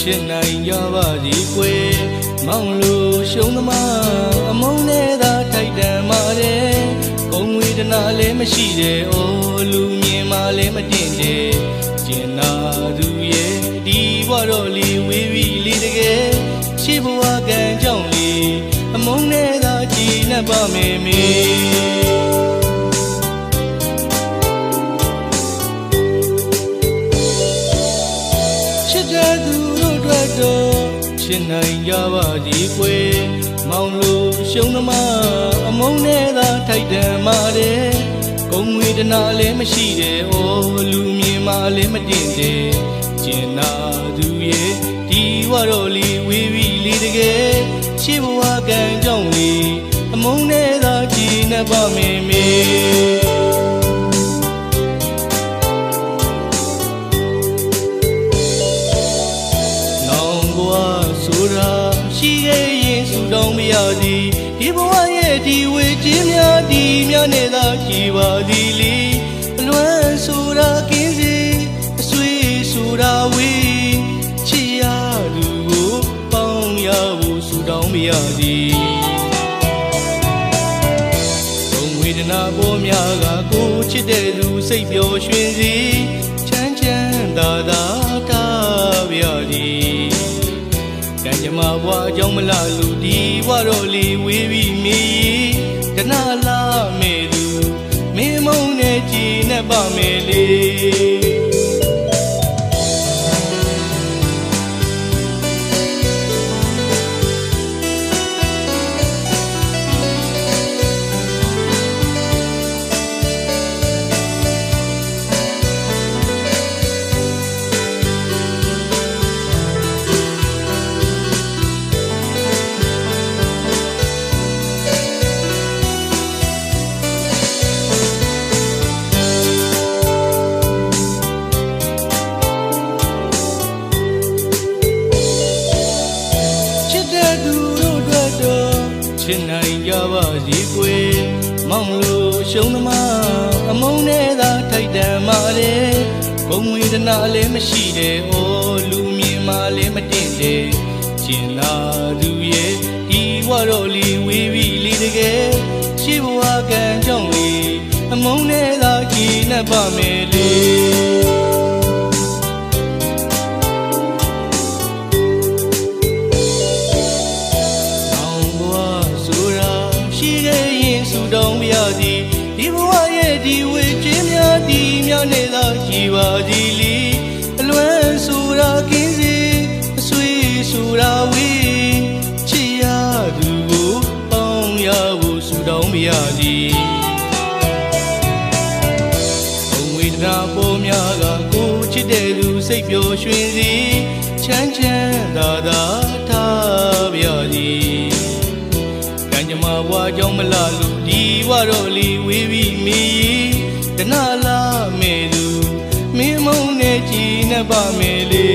စ်တဲ့သူတို့အတွက်တော့ချစ်နိုင်ကြပါစီကွယ်မောင်လို့ရှုံးသမားအမုန်းနဲ့သာထိုက်တန်ပါတယ်ကုံဝေဒနာလည်းမရှိတဲ့အိုးလူမြင်မှလည်းမတင်တဲ့ကျင်နာသူရဲ့ဒီဘဝတော့လီဝေးဝီလေးတကယ်ရှိဘဝကံကြောင့်လေအမုန်းနဲ့သာကြည်နှပ်ပါမယ်မေချစ်တဲ့သူတို့ အတွက်တော့ချစ်နိုင်ကြပါစီကွယ်မောင်လို့ရှုံးသမားအမုန်းနဲ့သာထိုက်တန်ပါတယ်ကုံငွေတနာလည်းမရှိတဲ့အိုးလူမြင်မှလည်းမတင်တဲ့ကျင်နာသူရဲ့ဒီဝတော့လီဝေးဝီလေးတကယ်ရှိဘဝကံကြောင့်လေအမုန်းနဲ့သာကြည်နှပ်ပါမယ်မေ ဆူတောင်းမရသည်ဒီဘဝရဲ့ဒီဝေခြင်းများဒီများနဲ့သာကြည်ပါသည်လီအလွမ်းဆိုတာကင်းစီအဆွေဆိုတာဝေးချစ်ရသူကိုပေါင်းရဖို့ဆူတောင်းမရသည်ဘုံဝေဒနာပေါ်များကကိုချစ်တဲ့သူစိတ်ပျော်ရွှင်စီချမ်းချမ်းသာသာ ကံကြမ္မာဘွားအကြောင်းမလားလူဒီဘွားတော်လေးဝေးပြီးမီတနာလာမဲ့သူမင်းမုံနဲ့ကြည်နဲ့ပါမယ်လေ ချစ်နိုင်ကြပါစီကွယ်မောင်လို့ရှုံးသမားအမုန်းနဲ့သာထိုက်တန်ပါတယ်ဘုံဝေဒနာလည်းမရှိတဲ့အိုးလူမြင်မှလည်းမတင်တဲ့ကျင်လာသူရဲ့ဒီဘဝတော့လီဝေးပြီးလေးတကယ်ရှိဘဝကံကြောင့်လေအမုန်းနဲ့သာကြည်နှပ်ပါမယ်လေ ဒီများနဲ့သာကြည်ပါသည်လီအလွမ်းဆိုတာကင်းစီအဆွေဆိုတာဝေးချစ်ရသူကိုပေါင်းရဖို့ဆူတောင်းပြသည်ဘုံဝေဒနာပေါ်များကကိုချစ်တဲ့သူစိတ်ပျော်ရွှင်စီချမ်းချမ်းသာသာထားပြသည်ကံကြမ္မာဘွားကြောင့်မလားလူဒီဘွားတော့ တနာ